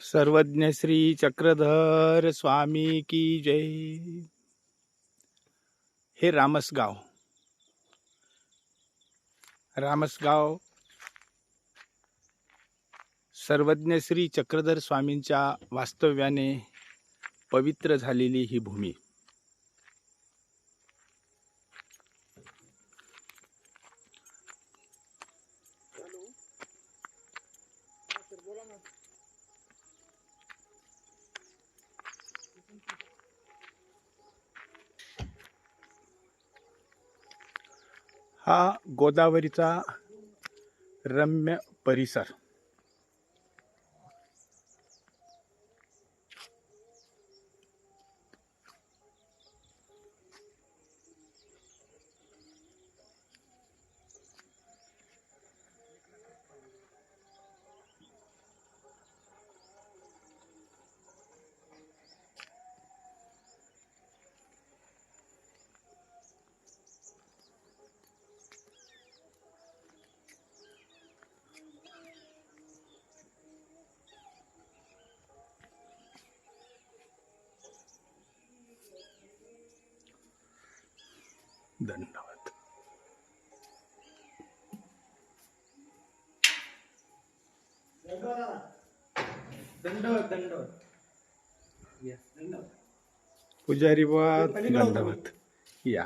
सर्वज्ञ श्री चक्रधर स्वामी की जय। हे रामसगाव। रामसगाव सर्वज्ञ श्री चक्रधर स्वामींच्या वास्तव्याने पवित्र झालेली ही भूमी. हा गोदावरीचा रम्य परिसर. धन्यवाद. दंडवत पुजारी वाद दंडवत या.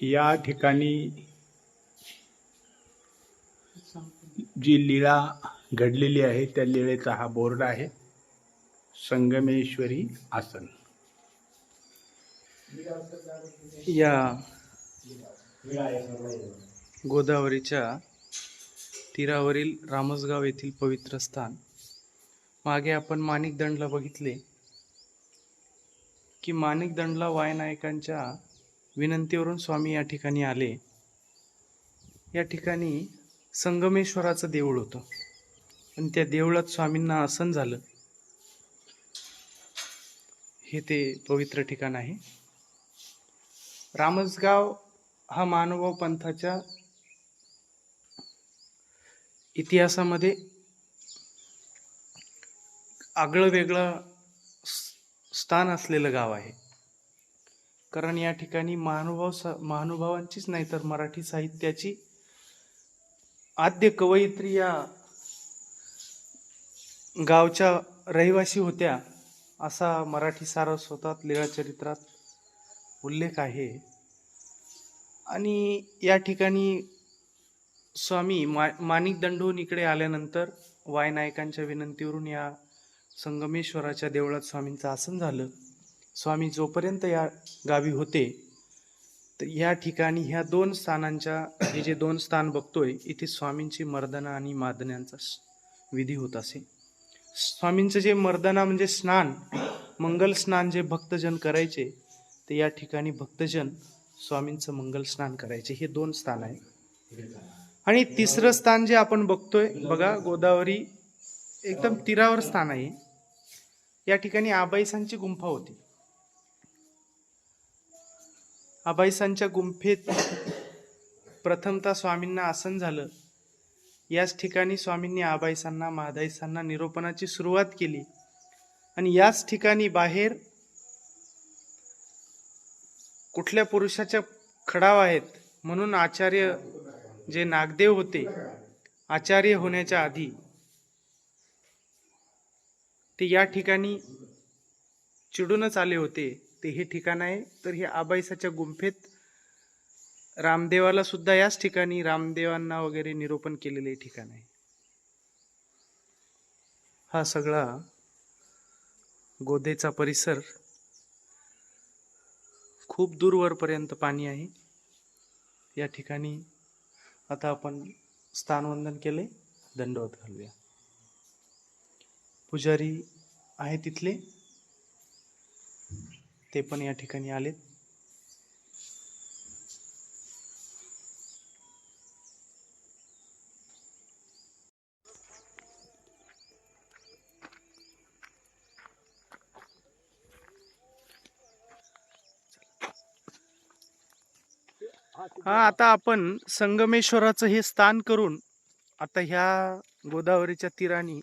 या ठिकाणी जी लीळा घडलेली आहे त्या लीळेचा हा बोर्ड आहे. संगमेश्वरी आसन. या गोदावरीच्या तीरावरील रामसगाव येथील पवित्र स्थान. मागे आपण माणिक दंडला बघितले की माणिक दंडला वायनायकांच्या विनंतीवरून स्वामी या ठिकाणी आले. या ठिकाणी संगमेश्वराचं देऊळ होतं. आणि त्या देवळात स्वामींना आसन झालं. हे ते पवित्र ठिकाण आहे. रामसगाव हा मानव पंथाच्या इतिहासामध्ये आगळं वेगळं स्थान असलेलं गाव आहे. कारण या ठिकाणी महानुभाव स- महानुभावांचीच नाही तर मराठी साहित्याची आद्य कवयित्री या गावच्या रहिवासी होत्या असा मराठी सारस्वतात लीळाचरित्रात उल्लेख आहे. आणि या ठिकाणी स्वामी मा माणिक दंडून इकडे आल्यानंतर वायनायकांच्या विनंतीवरून या संगमेश्वराच्या देवळात स्वामींचं आसन झालं. स्वामी जोपर्यंत या गावी होते तर या ठिकाणी ह्या दोन स्थानांच्या हे जे दोन स्थान बघतोय इथे स्वामींची मर्दना आणि मादन्यांचा विधी होत असे. स्वामींचं जे मर्दना म्हणजे स्नान मंगल स्नान जे भक्तजन करायचे ते या ठिकाणी भक्तजन स्वामींचं मंगल स्नान करायचे. हे दोन स्थान आहे. आणि तिसरं स्थान जे आपण बघतोय बघा गोदावरी एकदम तीरावर स्थान आहे. या ठिकाणी आबाईसांची गुंफा होती. अभाईसांच्या गुंफेत प्रथमतः स्वामींना आसन झालं. याच ठिकाणी स्वामींनी आबाईसांना महादाईसांना निरोपणाची सुरुवात केली आणि याच ठिकाणी बाहेर कुठल्या पुरुषाच्या खडाव आहेत म्हणून आचार्य जे नागदेव होते आचार्य होण्याच्या आधी ते या ठिकाणी चिडूनच आले होते. ते हे ठिकाण आहे. तर हे आबाईसाच्या गुंफेत रामदेवाला सुद्धा याच ठिकाणी रामदेवांना वगैरे निरोपण केलेले ठिकाण आहे. हा सगळा गोदेचा परिसर खूप दूरवरपर्यंत पाणी आहे. या ठिकाणी आता आपण स्थानवंदन केले. दंडवत घालूया. पुजारी आहे तिथले. ते पण या ठिकाणी आलेत. हा आता आपण संगमेश्वराचं हे स्थान करून आता ह्या गोदावरीच्या तीराने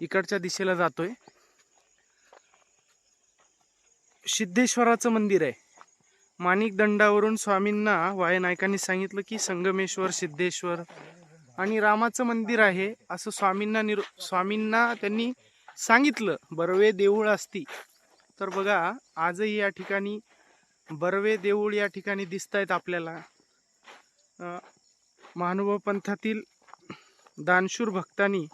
इकडच्या दिशेला जातोय. सिद्धेश्वराचं मंदिर आहे. माणिक दंडावरून स्वामींना वायनायकांनी सांगितलं की संगमेश्वर सिद्धेश्वर आणि रामाचं मंदिर आहे असं स्वामींना निर स्वामींना त्यांनी सांगितलं बर्वे देऊळ असती. तर बघा आजही या ठिकाणी बर्वे देऊळ या ठिकाणी दिसत आहेत आपल्याला महानुभव पंथातील दानशूर भक्तांनी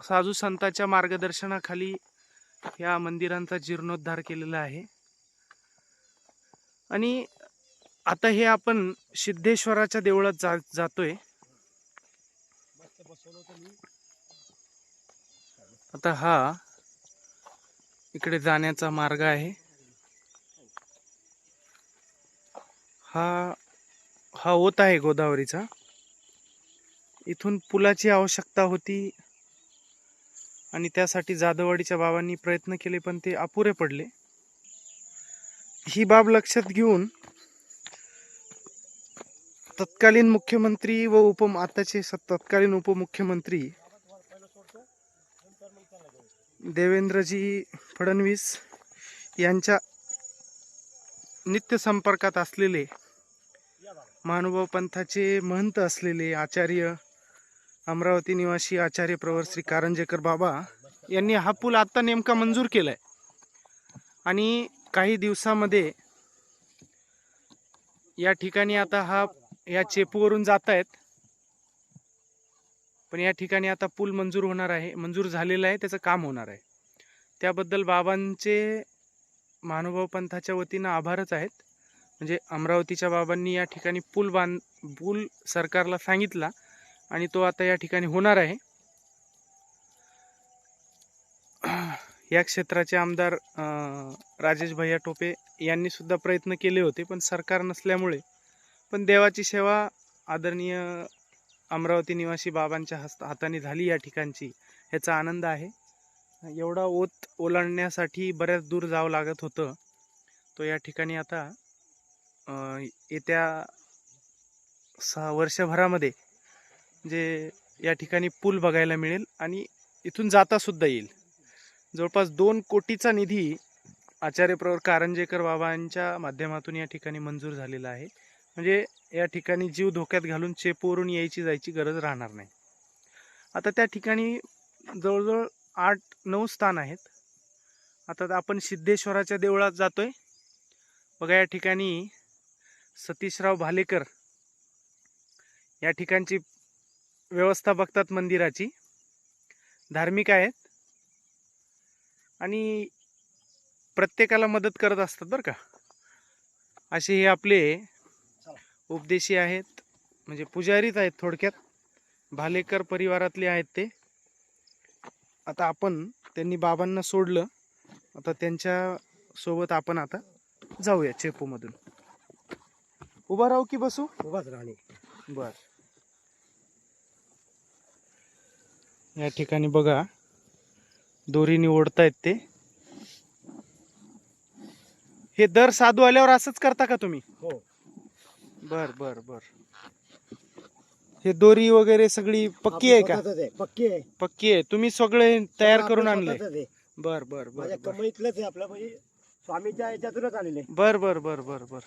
साधू संतांच्या मार्गदर्शनाखाली या मंदिरांचा जीर्णोद्धार केलेला आहे. आणि आता हे आपण सिद्धेश्वराच्या देवळात जा जातोय. आता हा इकडे जाण्याचा मार्ग आहे. हा हा होत आहे गोदावरीचा. इथून पुलाची आवश्यकता होती आणि त्यासाठी जाधववाडीच्या बाबांनी प्रयत्न केले पण ते अपुरे पडले. ही बाब लक्षात घेऊन तत्कालीन मुख्यमंत्री व उप आताचे तत्कालीन उपमुख्यमंत्री देवेंद्रजी फडणवीस यांच्या नित्य संपर्कात असलेले महानुभाव पंथाचे महंत असलेले आचार्य अमरावती निवासी आचार्य प्रवर श्री कारंजेकर बाबा यांनी हा पूल आत्ता नेमका मंजूर केला आहे आणि काही दिवसामध्ये या ठिकाणी आता हा या चेपूवरून जात आहेत पण या ठिकाणी आता पूल मंजूर होणार आहे मंजूर झालेला आहे त्याचं काम होणार आहे. त्याबद्दल बाबांचे महानुभाव पंथाच्या वतीनं आभारच आहेत. म्हणजे अमरावतीच्या बाबांनी या ठिकाणी पूल बांध पूल सरकारला सांगितला. आणि तो आता या ठिकाणी होणार आहे. या क्षेत्राचे आमदार राजेश भैया टोपे यांनी सुद्धा प्रयत्न केले होते पण सरकार नसल्यामुळे. पण देवाची सेवा आदरणीय अमरावती निवासी बाबांच्या हस्त हाताने झाली या ठिकाणची ह्याचा आनंद आहे. एवढा ओत ओलांडण्यासाठी बऱ्याच दूर जावं लागत होतं. तो या ठिकाणी आता येत्या सहा वर्षभरामध्ये जे या ठिकाणी पूल बघायला मिळेल आणि इथून जातासुद्धा येईल. जवळपास दोन कोटीचा निधी आचार्य प्रवर कारंजेकर बाबांच्या माध्यमातून या ठिकाणी मंजूर झालेला आहे. म्हणजे या ठिकाणी जीव धोक्यात घालून चेपवरून यायची जायची गरज राहणार नाही. आता त्या ठिकाणी जवळजवळ आठ नऊ स्थान आहेत. आता आपण सिद्धेश्वराच्या देवळात जातो आहे बघा या ठिकाणी सतीशराव भालेकर या ठिकाणची व्यवस्था बघतात मंदिराची. धार्मिक आहेत. आणि प्रत्येकाला मदत करत असतात बरं का. असे हे आपले उपदेशी आहेत. म्हणजे पुजारीच आहेत थोडक्यात. भालेकर परिवारातले आहेत ते. आता आपण त्यांनी बाबांना सोडलं. आता त्यांच्यासोबत आपण आता जाऊया चेपूमधून. उभा राहू की बसू? उभाच राहणे. बर. या ठिकाणी बघा. दोरीने ओढतायत ते. हे दर साधू आल्यावर असंच करता का तुम्ही? हो. बर बर बर. हे दोरी वगैरे सगळी पक्की आहे का? आहे, पक्की आहे. पक्की आहे. तुम्ही सगळे तयार आपलं करून आणले आहे. बर बर बर माझ्या बर. कमाईतलंच आहे आपलं म्हणजे स्वामीच्या याच्यातूनच आलेले बर बर बर बर बर.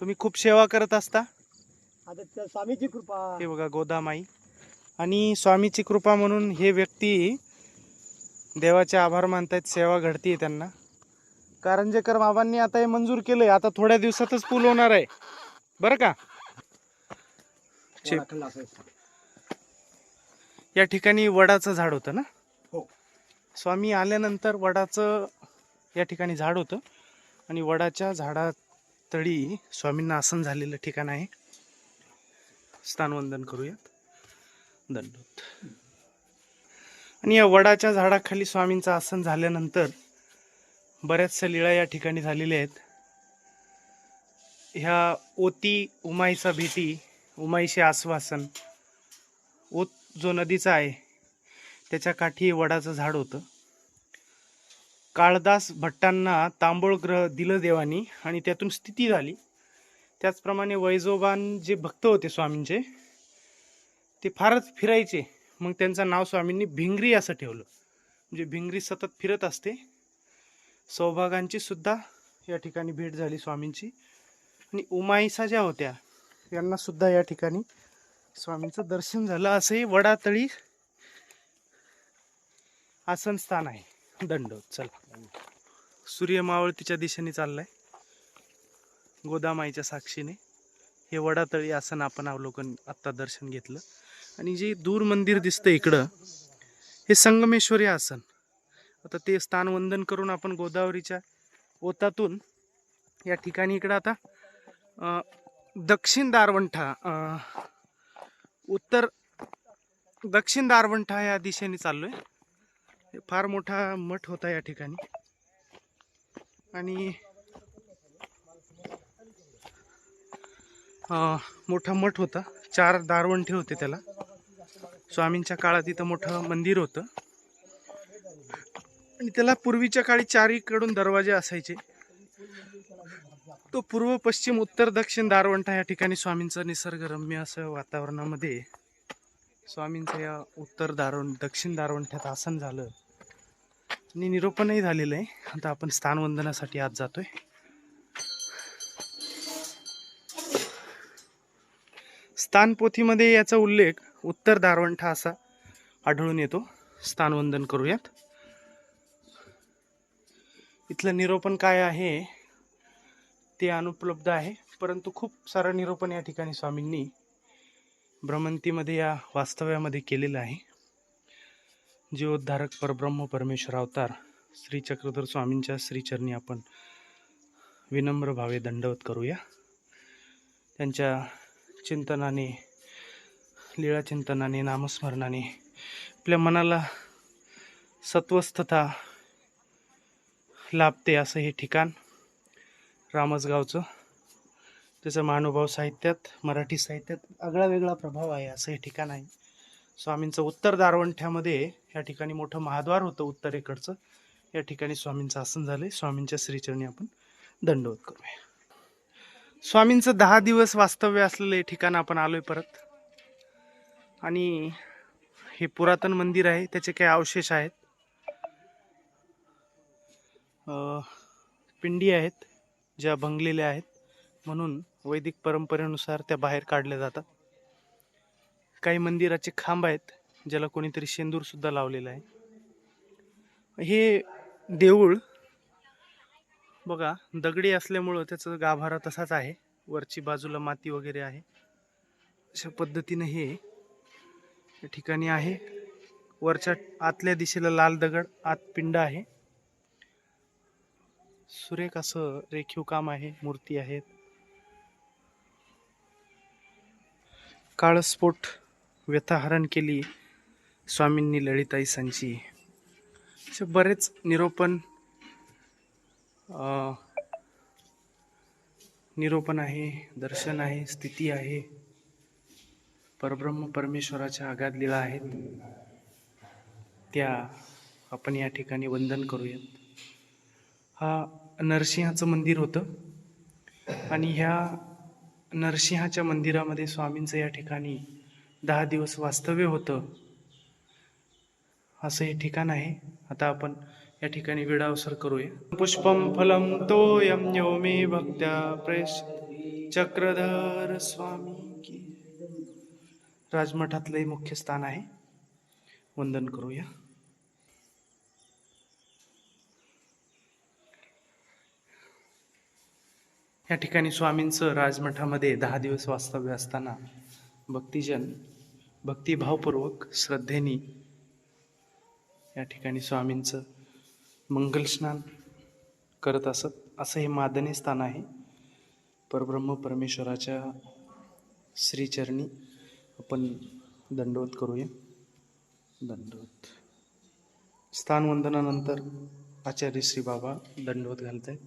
तुम्ही खूप सेवा करत असता. आता त्या स्वामीची कृपा. हे बघा गोदामाई. आणि स्वामीची कृपा म्हणून हे व्यक्ती देवाचे आभार मानतायत सेवा घडतीये त्यांना. कारंजेकर बाबांनी आता हे मंजूर केलंय आता थोड्या दिवसातच पूल होणार आहे. बरं का. या ठिकाणी वडाचं झाड होतं ना? हो. स्वामी आल्यानंतर वडाचं या ठिकाणी झाड होतं. आणि वडाच्या झाडातळी स्वामींना आसन झालेलं ठिकाण आहे. स्थानवंदन करूयात. दंडोत आणि या वडाच्या झाडाखाली स्वामींचं आसन झाल्यानंतर बऱ्याचशा लीळा या ठिकाणी झालेल्या आहेत. ह्या ओती उमाईचा भीती उमाईचे आश्वासन ओत जो नदीचा आहे त्याच्या काठी वडाचं झाड होतं. काळदास भट्टांना तांबोळ ग्रह दिलं देवानी आणि त्यातून स्थिती झाली. त्याचप्रमाणे वैजोबान जे भक्त होते स्वामींचे ते फारच फिरायचे. मग त्यांचं नाव स्वामींनी भिंगरी असं ठेवलं. म्हणजे भिंगरी सतत फिरत असते. सौभागांची सुद्धा या ठिकाणी भेट झाली स्वामींची. आणि उमाईसा ज्या होत्या यांना सुद्धा या ठिकाणी स्वामींचं दर्शन झालं. असंही वडातळी आसन स्थान आहे. दंडोत चला. सूर्य मावळतीच्या दिशेने चाललाय. गोदामाईच्या साक्षीने हे वडातळी आसन आपण अवलोकन आत्ता दर्शन घेतलं. आणि जे दूर मंदिर दिसतं इकडं हे संगमेश्वरी आसन. आता ते स्थान वंदन करून आपण गोदावरीच्या ओतातून या ठिकाणी इकडं आता दक्षिण दारवंठा उत्तर दक्षिण दारवंठा या दिशेने चाललोय. आहे फार मोठा मठ होता या ठिकाणी. आणि मोठा मठ होता. चार दारवंठे होते त्याला. स्वामींच्या काळात इथं मोठं मंदिर होतं. आणि त्याला पूर्वीच्या काळी चारीकडून दरवाजे असायचे. तो पूर्व पश्चिम उत्तर दक्षिण दारवंठा या ठिकाणी स्वामींचं निसर्गरम्य असं वातावरणामध्ये स्वामींचं या उत्तर दारवण दक्षिण दारवंठ्यात आसन झालं. आणि निरोपणही झालेलं आहे. आता आपण स्थानवंदनासाठी आज जातोय. स्थानपोथीमध्ये याचा उल्लेख उत्तर दारवंठा असा आढळून येतो. स्थानवंदन करूयात. इथलं निरोपण काय आहे ते अनुपलब्ध आहे. परंतु खूप सारं निरोपण या ठिकाणी स्वामींनी भ्रमंतीमध्ये या वास्तव्यामध्ये केलेलं आहे. जीवोद्धारक परब्रह्म परमेश्वर अवतार श्री चक्रधर स्वामींच्या श्रीचरणी आपण विनम्र भावे दंडवत करूया. त्यांच्या चिंतनाने लीळा चिंतनाने नामस्मरणाने आपल्या मनाला सत्वस्थता लाभते असं हे ठिकाण रामसगावचं. त्याचं महानुभाव साहित्यात मराठी साहित्यात आगळा वेगळा प्रभाव आहे असं हे ठिकाण आहे. स्वामींचं उत्तर दारवंठ्यामध्ये या ठिकाणी मोठं महाद्वार होतं उत्तरेकडचं. या ठिकाणी स्वामींचं आसन झालं आहे स्वामींच्या श्रीचरणी आपण दंडवत करूया. स्वामींचं दहा दिवस वास्तव्य असलेलं ठिकाण आपण आलोय परत. आणि हे पुरातन मंदिर आहे त्याचे काही अवशेष आहेत. पिंडी आहेत ज्या भंगलेल्या आहेत म्हणून वैदिक परंपरेनुसार त्या बाहेर काढल्या जातात. काही मंदिराचे खांब आहेत ज्याला कोणीतरी शेंदूरसुद्धा लावलेला आहे. हे देऊळ बघा दगडी असल्यामुळं त्याचं गाभारा तसाच आहे. वरची बाजूला माती वगैरे आहे. अशा पद्धतीनं हे ठिकाणी आहे. वरच्या आतल्या दिशेला लाल दगड आत पिंड आहे. सुरेख असं रेखीव काम आहे मूर्ती आहेत. काळस्फोट व्यथाहरण केली स्वामींनी ललिताई सांची असे बरेच निरोपण निरोपण आहे दर्शन आहे स्थिती आहे. परब्रह्म परमेश्वराच्या आगाध लिला आहेत. त्या आपण या ठिकाणी वंदन करूयात. हा नरसिंहाचं मंदिर होतं. आणि ह्या नरसिंहाच्या मंदिरामध्ये स्वामींचं या ठिकाणी दहा दिवस वास्तव्य होतं. असं हे ठिकाण आहे. आता आपण या ठिकाणी विडावसर करूया. पुष्पम फलम तोयम यो भक्त्या प्रेष चक्रधर स्वामी की. राजमठातले मुख्य स्थान आहे. वंदन करूया. या ठिकाणी स्वामींचं राजमठामध्ये दहा दिवस वास्तव्य असताना भक्तिजन भक्तिभावपूर्वक श्रद्धेनी या ठिकाणी स्वामींचं मंगलस्नान करत असत. असं हे मादनी स्थान आहे. परब्रह्म परमेश्वराच्या श्रीचरणी आपण दंडवत करूया. दंडवत. स्थानवंदनानंतर आचार्य श्री बाबा दंडवत घालत आहेत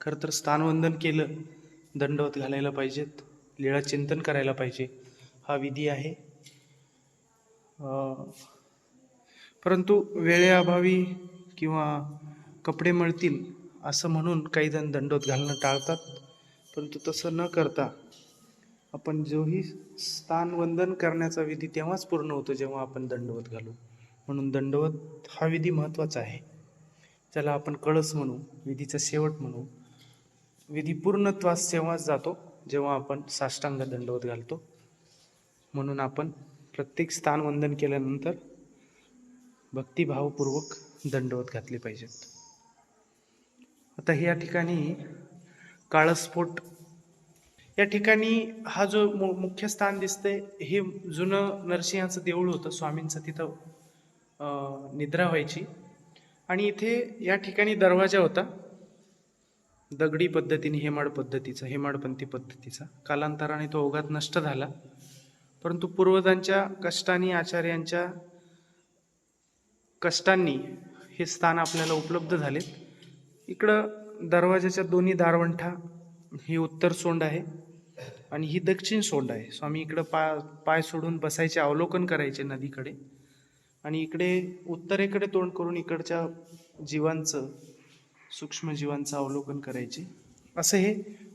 खरं तर स्थानवंदन केलं दंडवत घालायला पाहिजेत लीळा चिंतन करायला पाहिजे हा विधी आहे. परंतु वेळेअभावी किंवा कपडे मळतील असं म्हणून काही जण दंडोत घालणं टाळतात. परंतु तसं न करता आपण जोही स्थान वंदन करण्याचा विधी तेव्हाच पूर्ण होतो जेव्हा आपण दंडवत घालू. म्हणून दंडवत हा विधी महत्त्वाचा आहे. त्याला आपण कळस म्हणू विधीचा शेवट म्हणू. विधी पूर्णत्वास तेव्हाच जातो जेव्हा आपण साष्टांग दंडवत घालतो. म्हणून आपण प्रत्येक स्थान वंदन केल्यानंतर भक्तिभावपूर्वक दंडवत घातले पाहिजेत. आता या ठिकाणी काळस्फोट या ठिकाणी हा जो मु- मुख्य स्थान दिसते हे जुनं नरसिंहाचं देऊळ होतं स्वामींचं तिथं निद्रा व्हायची. आणि इथे या ठिकाणी दरवाजा होता. दगडी पद्धतीने हेमाड पद्धतीचा हेमाडपंथी पद्धतीचा. कालांतराने तो ओघात नष्ट झाला. परंतु पूर्वजांच्या कष्टांनी आचार्यांच्या कष्टांनी हे स्थान आपल्याला उपलब्ध झालेत. इकडं दरवाजाच्या दोन्ही दारवंठा ही उत्तर सोंड आहे आणि ही दक्षिण सोंड आहे. स्वामी इकडं पाय पाय सोडून बसायचे अवलोकन करायचे नदीकडे. आणि इकडे उत्तरेकडे तोंड करून इकडच्या जीवांचं सूक्ष्मजीवांचं अवलोकन करायचे. असं हे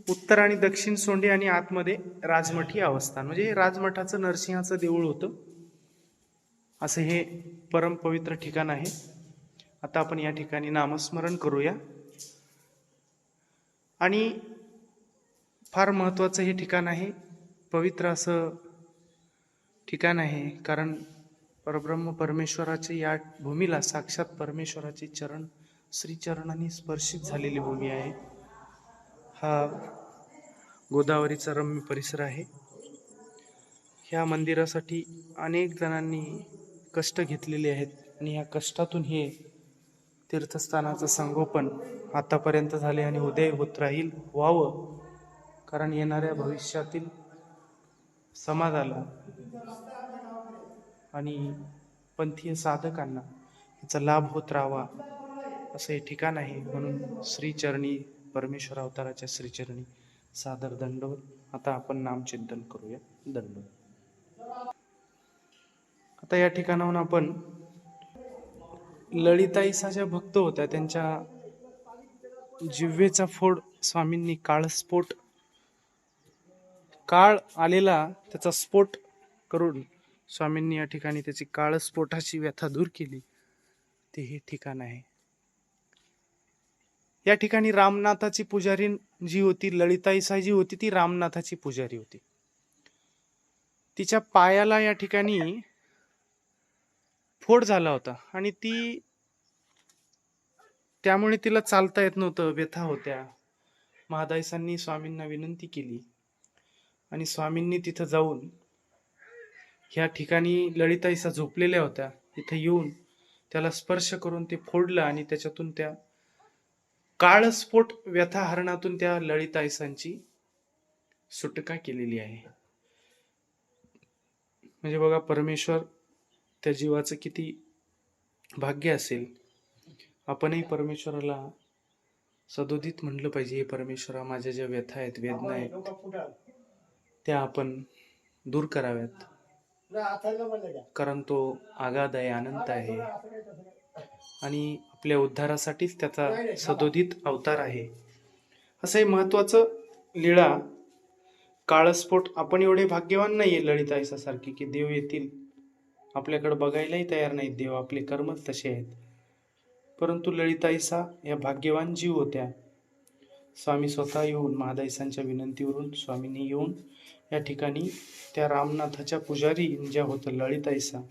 उत्तर आणि दक्षिण सोंडे आणि आतमध्ये राजमठी अवस्थान. म्हणजे हे राजमठाचं नरसिंहाचं देऊळ होतं. असं हे परमपवित्र ठिकाण आहे. आता आपण या ठिकाणी नामस्मरण करूया. आणि फार महत्त्वाचं हे ठिकाण आहे. पवित्र असं ठिकाण आहे कारण परब्रह्म परमेश्वराचे या भूमीला साक्षात परमेश्वराचे चरण श्रीचरणाने स्पर्शित झालेली भूमी आहे. हा गोदावरीचा रम्य परिसर आहे. ह्या मंदिरासाठी अनेक जणांनी कष्ट घेतलेले आहेत आणि या कष्टातून हे तीर्थस्थानाचं संगोपन आतापर्यंत झाले आणि उदय होत राहील व्हावं. कारण येणाऱ्या भविष्यातील समाजाला आणि पंथीय साधकांना याचा लाभ होत राहावा असं हे ठिकाण आहे. म्हणून श्रीचरणी परमेश्वर अवताराच्या श्रीचरणी सादर दंडवत. आता आपण नामचिंतन करूया. दंडवत. आता या ठिकाणाहून आपण ललिताईसा ज्या भक्त होत्या. त्यांच्या जिव्हेचा फोड स्वामींनी काळस्फोट काळ आलेला त्याचा स्फोट करून स्वामींनी या ठिकाणी त्याची काळस्फोटाची व्यथा दूर केली. ते हे ठिकाण आहे. या ठिकाणी रामनाथाची पुजारी जी होती ललिताईसा जी होती ती रामनाथाची पुजारी होती. तिच्या पायाला या ठिकाणी फोड झाला होता आणि ती त्यामुळे तिला चालता येत नव्हतं व्यथा होत्या. महादायसांनी स्वामींना विनंती केली आणि स्वामींनी तिथं जाऊन ह्या ठिकाणी ललिताईसा झोपलेल्या होत्या. तिथं येऊन त्याला स्पर्श करून ते फोडलं आणि त्याच्यातून त्या काळस्फोट व्यथा हरणातून त्या ललिताईसांची सुटका केलेली आहे. म्हणजे बघा परमेश्वर त्या जीवाचं किती भाग्य असेल आपणही परमेश्वराला सदोदित म्हणलं पाहिजे हे परमेश्वरा माझ्या ज्या व्यथा आहेत वेदना आहेत त्या आपण दूर कराव्यात. कारण तो आगाध आहे अनंत आहे आणि आपल्या उद्धारासाठीच त्याचा सदोदित अवतार आहे. असं हे महत्वाचं लीळा. काळस्फोट आपण एवढे भाग्यवान नाहीये ललिताईसा सारखे की देव येतील आपल्याकडे बघायलाही तयार नाहीत देव आपले कर्मच तसे आहेत. परंतु ललिताईसा या भाग्यवान जीव होत्या. स्वामी स्वतः येऊन महादाईसांच्या विनंतीवरून स्वामींनी येऊन या ठिकाणी त्या रामनाथाच्या पुजारी ज्या होत्या ललिताईसा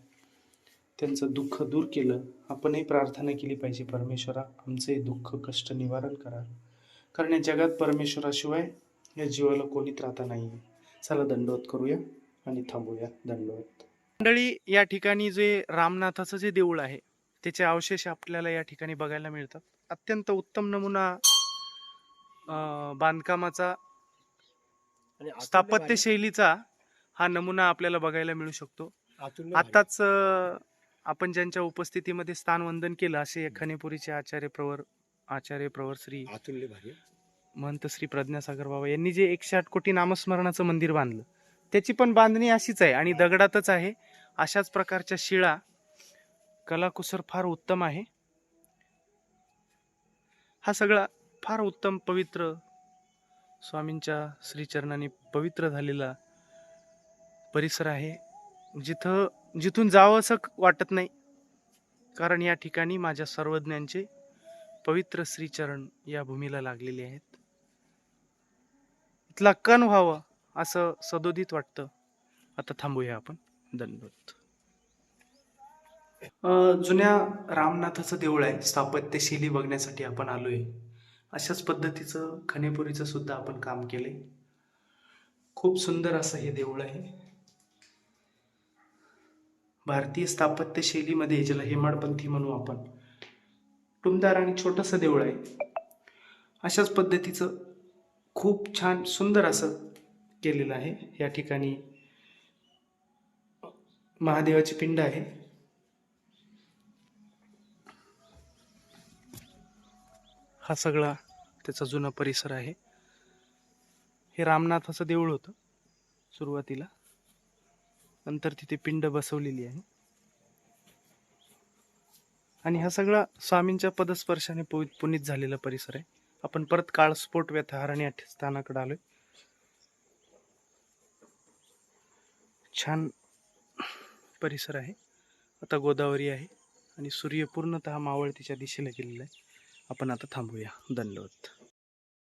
त्यांचं दुःख दूर केलं. आपणही प्रार्थना केली पाहिजे परमेश्वरा आमचे दुःख कष्ट निवारण करा. कारण या जगात परमेश्वराशिवाय या जीवाला कोणीच राहता नाही चला दंडवत करूया आणि थांबूया. दंडवत. मंडळी या ठिकाणी जे रामनाथाचं जे देऊळ आहे त्याचे अवशेष आपल्याला या ठिकाणी बघायला मिळतात. अत्यंत उत्तम नमुना बांधकामाचा स्थापत्य शैलीचा हा नमुना आपल्याला बघायला मिळू शकतो. आताच आपण ज्यांच्या उपस्थितीमध्ये स्थान वंदन केलं असे खनेपुरीचे आचार्य प्रवर आचार्य प्रवर श्री महंत श्री प्रज्ञासागर बाबा यांनी जे एकशे आठ कोटी नामस्मरणाचं मंदिर बांधलं त्याची पण बांधणी अशीच आहे आणि दगडातच आहे. अशाच प्रकारच्या शिळा कलाकुसर फार उत्तम आहे. हा सगळा फार उत्तम पवित्र स्वामींच्या श्रीचरणाने पवित्र झालेला परिसर आहे. जिथं जिथून जावं असं वाटत नाही. कारण या ठिकाणी माझ्या सर्वज्ञांचे पवित्र श्रीचरण या भूमीला लागलेले आहेत. इथला कण व्हावं असं सदोदित वाटतं. आता थांबूया आपण. धन्यवाद. जुन्या रामनाथाचं देऊळ आहे. स्थापत्यशैली बघण्यासाठी आपण आलोय. अशाच पद्धतीचं खनेपुरीचं सुद्धा आपण काम केलंय. खूप सुंदर असं हे देऊळ आहे. भारतीय स्थापत्य शैलीमध्ये ज्याला हेमाडपंथी म्हणू आपण टुमदार आणि छोटंसं देऊळ आहे. अशाच पद्धतीचं खूप छान सुंदर असं केलेलं आहे. या ठिकाणी महादेवाची पिंड आहे. हा सगळा त्याचा जुना परिसर आहे. हे रामनाथाचं देऊळ होतं सुरुवातीला. नंतर तिथे पिंड बसवलेली आहे. आणि हा सगळा स्वामींच्या पदस्पर्शाने पुनीत झालेला परिसर आहे. आपण परत काळस्फोट व्यथहार आणि या स्थानाकडे आलोय. छान परिसर आहे. आता गोदावरी आहे आणि सूर्य पूर्णतः मावळतीच्या दिशेला गेलेला आहे. आपण आता थांबूया. धन्यवाद.